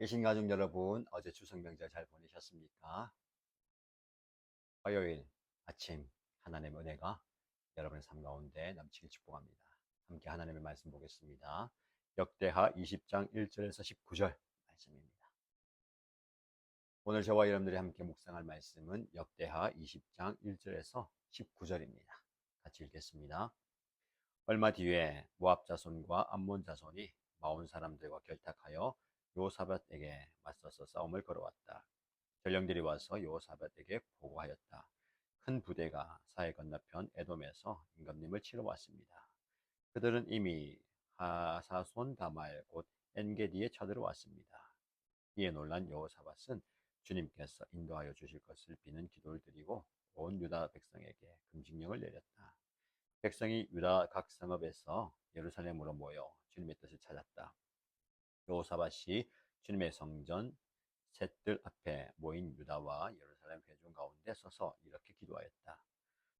계신 가족 여러분, 어제 추석 명절 잘 보내셨습니까? 화요일 아침 하나님의 은혜가 여러분의 삶 가운데 넘치길 축복합니다. 함께 하나님의 말씀 보겠습니다. 역대하 20장 1절에서 19절 말씀입니다. 오늘 저와 여러분들이 함께 묵상할 말씀은 역대하 20장 1절에서 19절입니다. 같이 읽겠습니다. 얼마 뒤에 모압 자손과 암몬 자손이 마온 사람들과 결탁하여 요사밧에게 맞서서 싸움을 걸어왔다. 전령들이 와서 요사밧에게 보고하였다. 큰 부대가 사해 건너편 에돔에서 임금님을 치러 왔습니다. 그들은 이미 하사손 다말 곧 엔게디에 쳐들어왔습니다. 이에 놀란 여호사밧은 주님께서 인도하여 주실 것을 비는 기도를 드리고 온 유다 백성에게 금식령을 내렸다. 백성이 유다 각 성읍에서 예루살렘으로 모여 주님의 뜻을 찾았다. 여호사밧이 주님의 성전 셋들 앞에 모인 유다와 예루살렘 회중 가운데 서서 이렇게 기도하였다.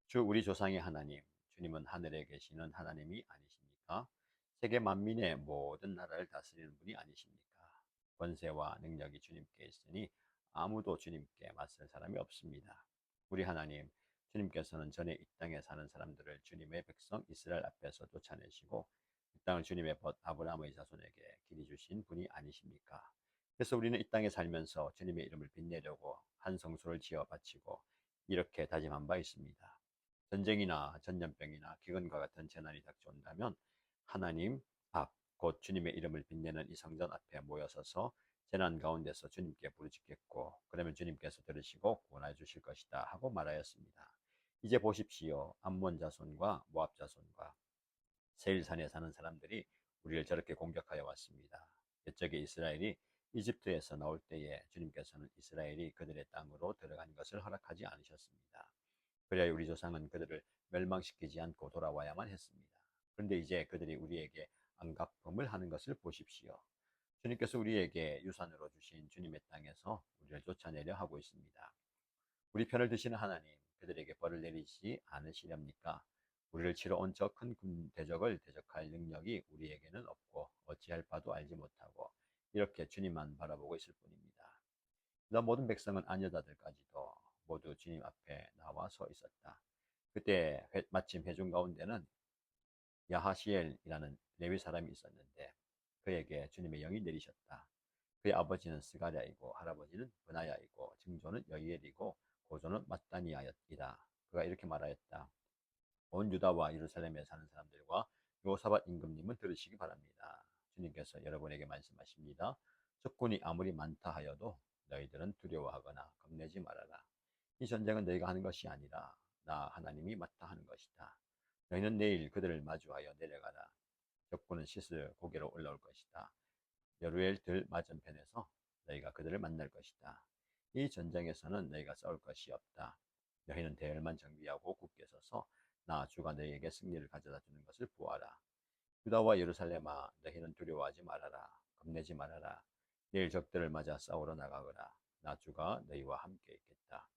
주 우리 조상의 하나님, 주님은 하늘에 계시는 하나님이 아니십니까? 세계 만민의 모든 나라를 다스리는 분이 아니십니까? 권세와 능력이 주님께 있으니 아무도 주님께 맞설 사람이 없습니다. 우리 하나님, 주님께서는 전에 이 땅에 사는 사람들을 주님의 백성 이스라엘 앞에서 쫓아내시고 이 땅을 주님의 벗 아브라함의 자손에게 길이 주신 분이 아니십니까? 그래서 우리는 이 땅에 살면서 주님의 이름을 빛내려고 한 성소를 지어 바치고 이렇게 다짐한 바 있습니다. 전쟁이나 전염병이나 기근과 같은 재난이 닥쳐온다면 하나님 앞, 곧 주님의 이름을 빛내는 이 성전 앞에 모여서서 재난 가운데서 주님께 부르짖겠고 그러면 주님께서 들으시고 구원해 주실 것이다 하고 말하였습니다. 이제 보십시오. 암몬 자손과 모압 자손과 세일산에 사는 사람들이 우리를 저렇게 공격하여 왔습니다. 옛적에 이스라엘이 이집트에서 나올 때에 주님께서는 이스라엘이 그들의 땅으로 들어간 것을 허락하지 않으셨습니다. 그래야 우리 조상은 그들을 멸망시키지 않고 돌아와야만 했습니다. 그런데 이제 그들이 우리에게 안갚음을 하는 것을 보십시오. 주님께서 우리에게 유산으로 주신 주님의 땅에서 우리를 쫓아내려 하고 있습니다. 우리 편을 드시는 하나님, 그들에게 벌을 내리지 않으시렵니까? 우리를 치러 온 저 큰 대적을 대적할 능력이 우리에게는 없고 어찌할 바도 알지 못하고 이렇게 주님만 바라보고 있을 뿐입니다. 너 모든 백성은 아녀자들까지도 모두 주님 앞에 나와 서 있었다. 그때 회, 마침 회중 가운데는 야하시엘이라는 레위 사람이 있었는데 그에게 주님의 영이 내리셨다. 그의 아버지는 스가랴이고 할아버지는 브나야이고 증조는 여이엘이고 고조는 마따니아였이다. 그가 이렇게 말하였다. 온 유다와 예루살렘에 사는 사람들과 요사밧 임금님은 들으시기 바랍니다. 주님께서 여러분에게 말씀하십니다. 적군이 아무리 많다 하여도 너희들은 두려워하거나 겁내지 말아라. 이 전쟁은 너희가 하는 것이 아니라 나 하나님이 맡아 하는 것이다. 너희는 내일 그들을 마주하여 내려가라. 적군은 시슬 고개로 올라올 것이다. 여루엘 들 맞은편에서 너희가 그들을 만날 것이다. 이 전쟁에서는 너희가 싸울 것이 없다. 너희는 대열만 정비하고 굳게 서서 나 주가 너희에게 승리를 가져다 주는 것을 보아라. 유다와 예루살렘아 너희는 두려워하지 말아라. 겁내지 말아라. 내일 적들을 맞아 싸우러 나가거라. 나 주가 너희와 함께 있겠다.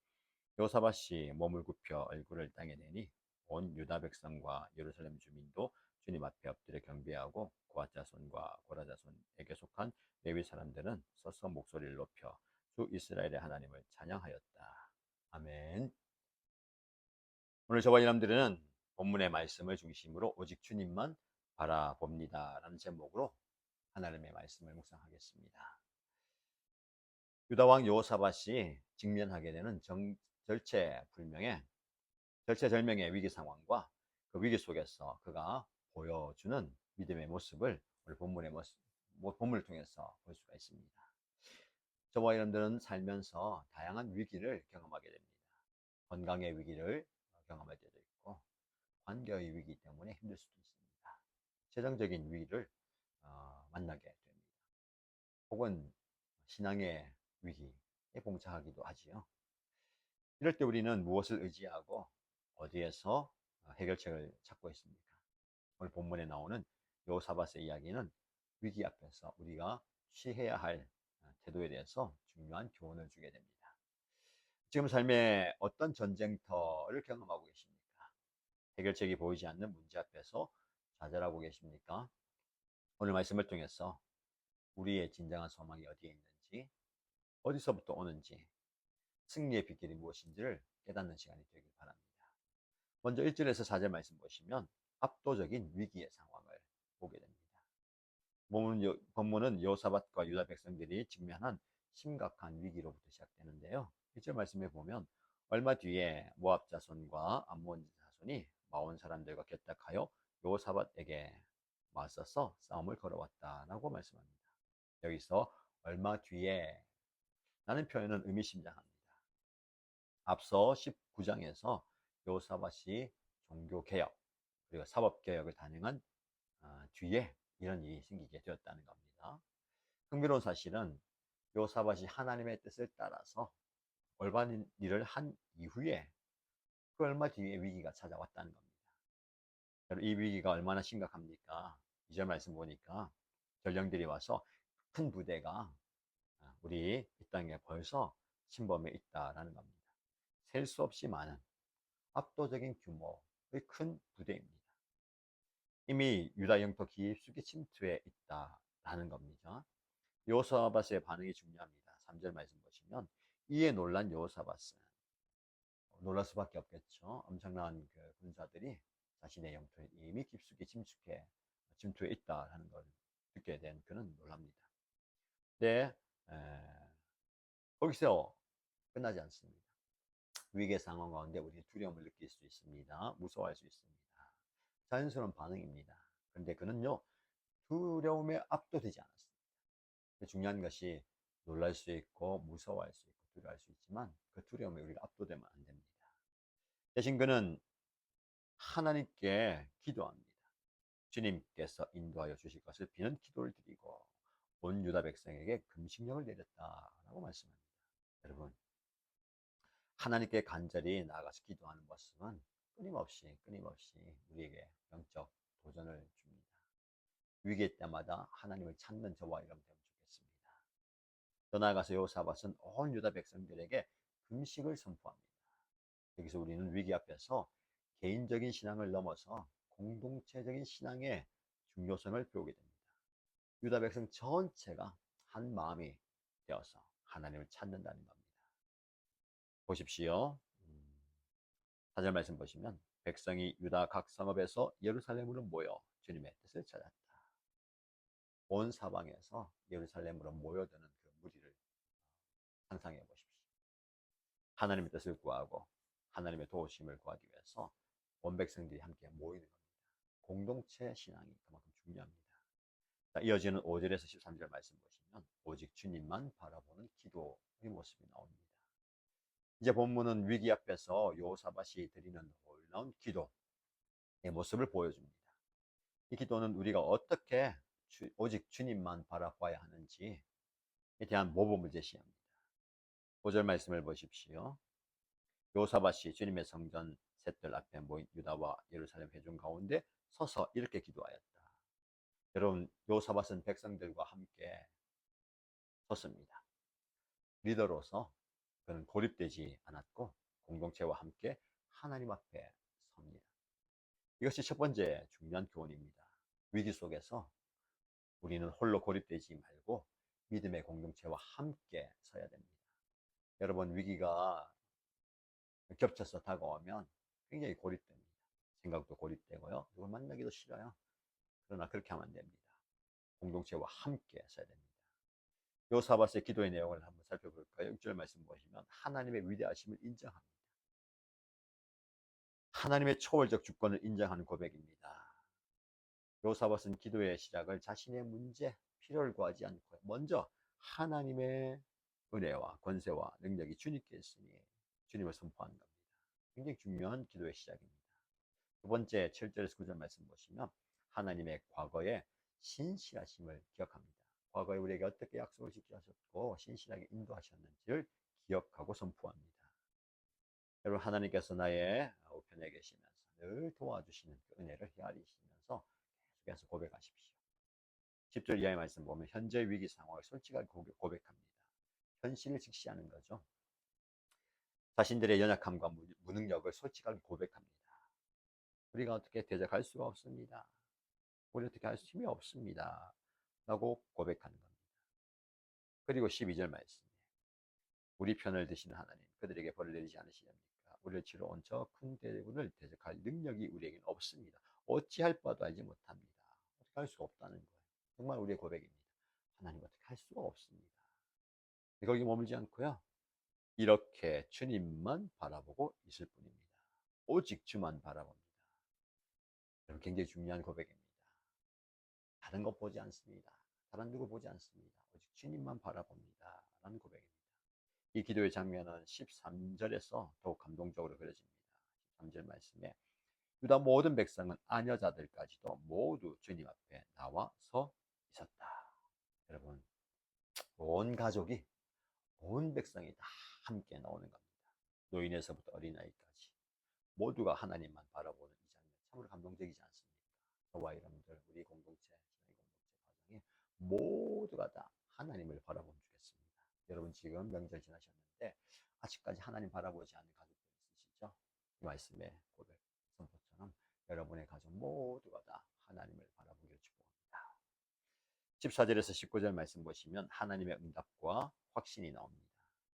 요사밭이 몸을 굽혀 얼굴을 땅에 내니 온 유다 백성과 예루살렘 주민도 주님 앞에 엎드려 경배하고 고아자손과 고라자손에게 속한 레위 사람들은 서서 목소리를 높여 주 이스라엘의 하나님을 찬양하였다. 아멘. 오늘 저와 여러분들은 본문의 말씀을 중심으로 오직 주님만 바라봅니다. 라는 제목으로 하나님의 말씀을 묵상하겠습니다. 유다왕 여호사밧이 직면하게 되는 정, 절체불명의 절체절명의 위기 상황과 그 위기 속에서 그가 보여주는 믿음의 모습을 오늘 본문의 모습, 본문을 통해서 볼 수가 있습니다. 저와 여러분들은 살면서 다양한 위기를 경험하게 됩니다. 건강의 위기를 경험할 때도 있고 관계의 위기 때문에 힘들 수도 있습니다. 재정적인 위기를 어, 만나게 됩니다. 혹은 신앙의 위기에 봉착하기도 하지요. 이럴 때 우리는 무엇을 의지하고 어디에서 해결책을 찾고 있습니까? 오늘 본문에 나오는 요사바스의 이야기는 위기 앞에서 우리가 취해야 할 태도에 대해서 중요한 교훈을 주게 됩니다. 지금 삶에 어떤 전쟁터를 경험하고 계십니까? 해결책이 보이지 않는 문제 앞에서 좌절하고 계십니까? 오늘 말씀을 통해서 우리의 진정한 소망이 어디에 있는지 어디서부터 오는지, 승리의 비결이 무엇인지를 깨닫는 시간이 되길 바랍니다. 먼저 1절에서 4절 말씀 보시면 압도적인 위기의 상황을 보게 됩니다. 본문, 본문은 여호사밧과 유다 백성들이 직면한 심각한 위기로부터 시작되는데요. 1절 말씀에 보면 얼마 뒤에 모압 자손과 암몬 자손이 마온 사람들과 결탁하여 여호사밧에게 맞서서 싸움을 걸어왔다라고 말씀합니다. 여기서 얼마 뒤에 라는 표현은 의미심장합니다. 앞서 19장에서 여호사밧이 종교 개혁 그리고 사법 개혁을 단행한 아, 뒤에 이런 일이 생기게 되었다는 겁니다. 흥미로운 사실은 요사밭이 하나님의 뜻을 따라서 올바른 일을 한 이후에 그 얼마 뒤에 위기가 찾아왔다는 겁니다. 이 위기가 얼마나 심각합니까? 이절 말씀 보니까 전령들이 와서 큰 부대가 아, 우리 이 땅에 벌써 침범해 있다라는 겁니다. 셀 수 없이 많은 압도적인 규모의 큰 부대입니다. 이미 유다 영토 깊숙이 침투해 있다라는 겁니다. 요사바스의 반응이 중요합니다. 3절 말씀 보시면 이에 놀란 요사바스는 놀랄 수밖에 없겠죠. 엄청난 그 군사들이 자신의 영토에 이미 깊숙이 침투해 침투해 있다라는 걸 듣게 된 그는 놀랍니다. 네, 에, 거기서 끝나지 않습니다. 위기의 상황 가운데 우리는 두려움을 느낄 수 있습니다. 무서워할 수 있습니다. 자연스러운 반응입니다. 그런데 그는요, 두려움에 압도되지 않았습니다. 중요한 것이 놀랄 수 있고, 무서워할 수 있고, 두려워할 수 있지만, 그 두려움에 우리가 압도되면 안 됩니다. 대신 그는 하나님께 기도합니다. 주님께서 인도하여 주실 것을 비는 기도를 드리고, 온 유다 백성에게 금식령을 내렸다라고 말씀합니다. 여러분, 하나님께 간절히 나아가서 기도하는 모습은 끊임없이 끊임없이 우리에게 영적 도전을 줍니다. 위기 때마다 하나님을 찾는 저와 여러분 좋겠습니다. 더 나아가서 요사밭은 온 유다 백성들에게 금식을 선포합니다. 여기서 우리는 위기 앞에서 개인적인 신앙을 넘어서 공동체적인 신앙의 중요성을 배우게 됩니다. 유다 백성 전체가 한 마음이 되어서 하나님을 찾는다는 겁니다. 보십시오. 사절 말씀 보시면 백성이 유다 각 성읍에서 예루살렘으로 모여 주님의 뜻을 찾았다. 온 사방에서 예루살렘으로 모여드는 상상해 보십시오. 하나님의 뜻을 구하고 하나님의 도우심을 구하기 위해서 온 백성들이 함께 모이는 겁니다. 공동체 신앙이 그만큼 중요합니다. 자, 이어지는 5절에서 13절 말씀 보시면 오직 주님만 바라보는 기도의 모습이 나옵니다. 이제 본문은 위기 앞에서 요사밭이 드리는 놀라운 기도의 모습을 보여줍니다. 이 기도는 우리가 어떻게 주, 오직 주님만 바라봐야 하는지에 대한 모범을 제시합니다. 5절 말씀을 보십시오. 요사밭이 주님의 성전 셋들 앞에 모인 유다와 예루살렘 회중 가운데 서서 이렇게 기도하였다. 여러분, 요사밭은 백성들과 함께 섰습니다. 리더로서 그는 고립되지 않았고 공동체와 함께 하나님 앞에 섭니다. 이것이 첫 번째 중요한 교훈입니다. 위기 속에서 우리는 홀로 고립되지 말고 믿음의 공동체와 함께 서야 됩니다. 여러분 위기가 겹쳐서 다가오면 굉장히 고립됩니다. 생각도 고립되고요. 누굴 만나기도 싫어요. 그러나 그렇게 하면 안 됩니다. 공동체와 함께 서야 됩니다. 요사바스의 기도의 내용을 한번 살펴볼까요? 6절 말씀 보시면 하나님의 위대하심을 인정합니다. 하나님의 초월적 주권을 인정하는 고백입니다. 요사바스는 기도의 시작을 자신의 문제, 필요를 구하지 않고 먼저 하나님의 은혜와 권세와 능력이 주님께 있으니 주님을 선포하는 겁니다. 굉장히 중요한 기도의 시작입니다. 두 번째 7절에서 9절 말씀 보시면 하나님의 과거의 신실하심을 기억합니다. 과거에 우리에게 어떻게 약속을 지키셨고 신실하게 인도하셨는지를 기억하고 선포합니다. 여러분 하나님께서 나의 우편에 계시면서 늘 도와주시는 그 은혜를 헤아리시면서 계속해서 고백하십시오. 10절 이하의 말씀 보면 현재 위기 상황을 솔직하게 고백합니다. 현실을 직시하는 거죠. 자신들의 연약함과 무능력을 솔직하게 고백합니다. 우리가 어떻게 대적할 수가 없습니다. 우리 어떻게 할수 힘이 없습니다. 라고 고백하는 겁니다. 그리고 12절 말씀. 우리 편을 드시는 하나님, 그들에게 벌을 내리지 않으시렵니까? 우리를 치러 온 저 큰 대군을 대적할 능력이 우리에게는 없습니다. 어찌할 바도 알지 못합니다. 어떻게 할 수가 없다는 거예요. 정말 우리의 고백입니다. 하나님 어떻게 할 수가 없습니다. 거기 머물지 않고요. 이렇게 주님만 바라보고 있을 뿐입니다. 오직 주만 바라봅니다. 굉장히 중요한 고백입니다. 다른 것 보지 않습니다. 다른 누구 보지 않습니다. 오직 주님만 바라봅니다. 라는 고백입니다. 이 기도의 장면은 13절에서 더욱 감동적으로 그려집니다. 13절 말씀에 유다 모든 백성은 아녀자들까지도 모두 주님 앞에 나와 서 있었다. 여러분, 온 가족이, 온 백성이 다 함께 나오는 겁니다. 노인에서부터 어린아이까지 모두가 하나님만 바라보는 이 장면 참으로 감동적이지 않습니까? 저와 여러분들 우리 공동체, 저희 공동체 가정에 모두가 다 하나님을 바라보면 좋겠습니다. 여러분 지금 명절 지나셨는데 아직까지 하나님 바라보지 않는 가족들 있으시죠? 이 말씀의 고백 선포처럼 여러분의 가족 모두가 다 하나님을 바라보기를 축복합니다. 14절에서 19절 말씀 보시면 하나님의 응답과 확신이 나옵니다.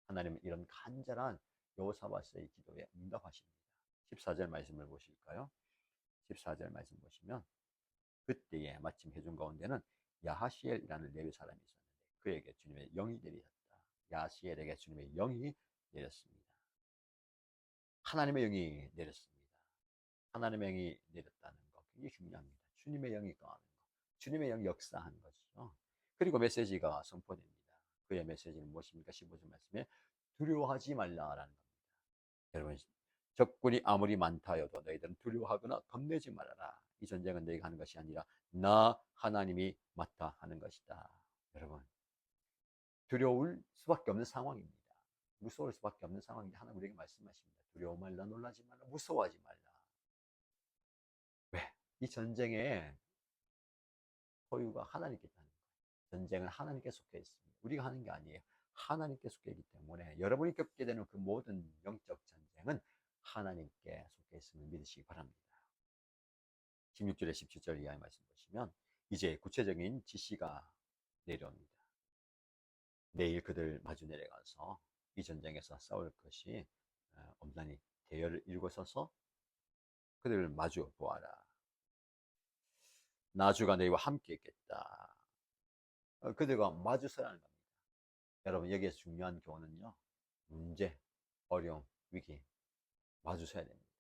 하나님은 이런 간절한 여호사밧의 기도에 응답하십니다. 14절 말씀을 보실까요? 14절 말씀 보시면 그때에 마침 해준 가운데는 야하시엘이라는 레위 사람이 있었는데 그에게 주님의 영이 내리셨다. 야시엘에게 주님의 영이 내렸습니다. 하나님의 영이 내렸습니다. 하나님의 영이 내렸다는 것 굉장히 중요합니다. 주님의 영이 거하는 것, 주님의 영이 역사하는 것이죠. 그리고 메시지가 선포됩니다. 그의 메시지는 무엇입니까? 15절 말씀에 두려워하지 말라라는 겁니다. 여러분, 적군이 아무리 많다 해도 너희들은 두려워하거나 겁내지 말아라. 이 전쟁은 너희가 하는 것이 아니라 나 하나님이 맡아 하는 것이다. 여러분, 두려울 수밖에 없는 상황입니다. 무서울 수밖에 없는 상황인데 하나님 우리에게 말씀하십니다. 두려워 말라, 놀라지 말라, 무서워하지 말라. 왜? 이 전쟁의 소유가 하나님께 거예요. 전쟁은 하나님께 속해 있습니다. 우리가 하는 게 아니에요. 하나님께 속해 있기 때문에 여러분이 겪게 되는 그 모든 영적 전쟁은 하나님께 속해 있음을 믿으시기 바랍니다. 16절에 17절 이하의 말씀 보시면 이제 구체적인 지시가 내려옵니다. 내일 그들 마주 내려가서 이 전쟁에서 싸울 것이 어, 엄단히 대열을 일궈서서 그들을 마주 보아라. 나주가 너희와 함께 있겠다. 어, 그들과 마주 서라는 겁니다. 여러분 여기에서 중요한 교훈은요. 문제, 어려움, 위기 마주 서야 됩니다.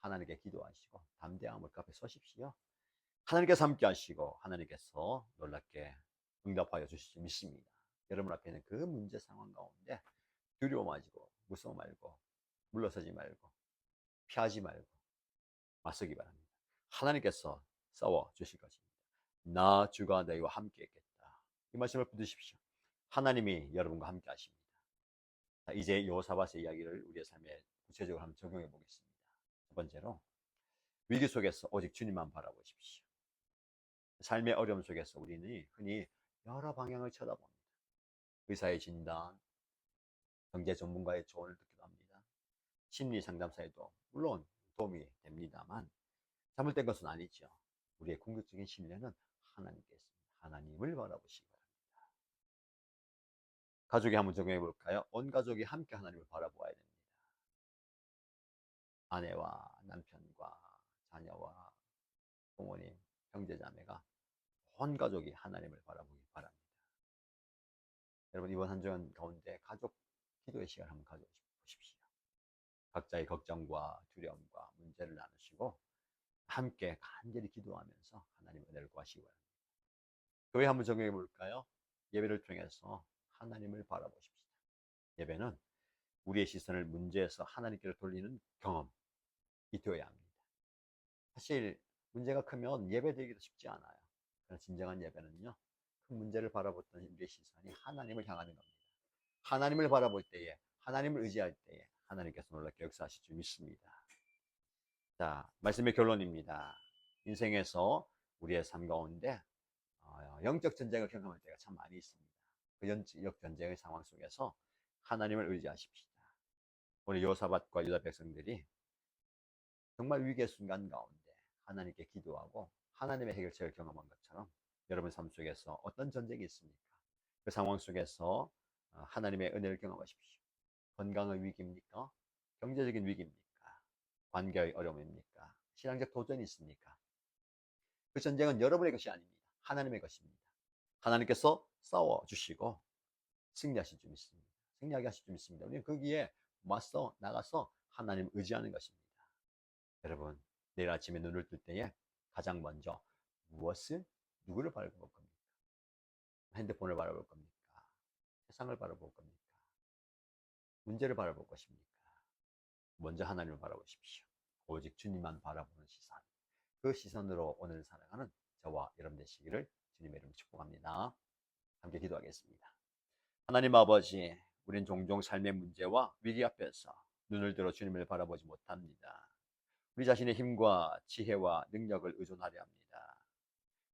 하나님께 기도하시고 담대함을 그 앞에 서십시오. 하나님께서 함께 하시고 하나님께서 놀랍게 응답하여 줄 믿습니다. 여러분 앞에 있는 그 문제 상황 가운데 두려워 마시고 무서워 말고 물러서지 말고 피하지 말고 맞서기 바랍니다. 하나님께서 싸워 주실 것입니다. 나 주가 너희와 함께 있겠다. 이 말씀을 붙드십시오. 하나님이 여러분과 함께 하십니다. 자, 이제 요사바스의 이야기를 우리의 삶에 구체적으로 한번 적용해 보겠습니다. 첫 번째로 위기 속에서 오직 주님만 바라보십시오. 삶의 어려움 속에서 우리는 흔히 여러 방향을 쳐다봅니다. 의사의 진단, 경제 전문가의 조언을 듣기도 합니다. 심리 상담사에도 물론 도움이 됩니다만 잘못된 것은 아니죠. 우리의 궁극적인 신뢰는 하나님께 있습니다. 하나님을 바랍니다. 가족이 한번 적용해 볼까요? 온 가족이 함께 하나님을 바라보아야 됩니다. 아내와 남편과 자녀와 부모님, 형제자매가 온 가족이 하나님을 바라보기 바랍니다. 여러분 이번 한 주간 가운데 가족 기도의 시간 한번 가져보십시오. 각자의 걱정과 두려움과 문제를 나누시고 함께 간절히 기도하면서 하나님 은혜를 구하시기 바랍니다. 교회 한번 적용해 볼까요? 예배를 통해서 하나님을 바라보십시다. 예배는 우리의 시선을 문제에서 하나님께로 돌리는 경험이 되어야 합니다. 사실 문제가 크면 예배드리기도 쉽지 않아요. 그러나 진정한 예배는요. 그 문제를 바라보던 우리의 시선이 하나님을 향하는 겁니다. 하나님을 바라볼 때에, 하나님을 의지할 때에 하나님께서 놀랍게 역사하실 줄 믿습니다. 자, 말씀의 결론입니다. 인생에서 우리의 삶 가운데 어, 영적 전쟁을 경험할 때가 참 많이 있습니다. 그 영적 전쟁의 상황 속에서 하나님을 의지하십시다. 우리 요사밭과 유다 백성들이 정말 위기의 순간 가운데 하나님께 기도하고 하나님의 해결책을 경험한 것처럼 여러분 삶 속에서 어떤 전쟁이 있습니까? 그 상황 속에서 어, 하나님의 은혜를 경험하십시오. 건강의 위기입니까? 경제적인 위기입니까? 관계의 어려움입니까? 신앙적 도전이 있습니까? 그 전쟁은 여러분의 것이 아닙니다. 하나님의 것입니다. 하나님께서 싸워 주시고 승리하실 줄 믿습니다. 승리하게 하실 줄 믿습니다. 우리는 거기에 맞서 나가서 하나님 의지하는 것입니다. 여러분, 내일 아침에 눈을 뜰 때에 가장 먼저 무엇을 누구를 바라볼 겁니까? 핸드폰을 바라볼 겁니까? 세상을 바라볼 겁니까? 문제를 바라볼 것입니까? 먼저 하나님을 바라보십시오. 오직 주님만 바라보는 시선. 그 시선으로 오늘 살아가는 저와 여러분 되시기를 주님의 이름으로 축복합니다. 함께 기도하겠습니다. 하나님 아버지, 우린 종종 삶의 문제와 위기 앞에서 눈을 들어 주님을 바라보지 못합니다. 우리 자신의 힘과 지혜와 능력을 의존하려 합니다.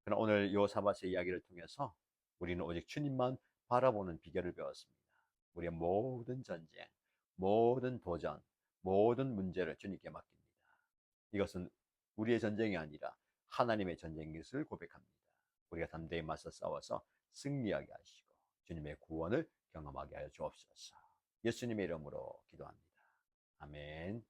그러나 오늘 요사바스의 이야기를 통해서 우리는 오직 주님만 바라보는 비결을 배웠습니다. 우리의 모든 전쟁, 모든 도전, 모든 문제를 주님께 맡깁니다. 이것은 우리의 전쟁이 아니라 하나님의 전쟁인 것을 고백합니다. 우리가 담대히 맞서 싸워서 승리하게 하시고 주님의 구원을 경험하게 하여 주옵소서. 예수님의 이름으로 기도합니다. 아멘.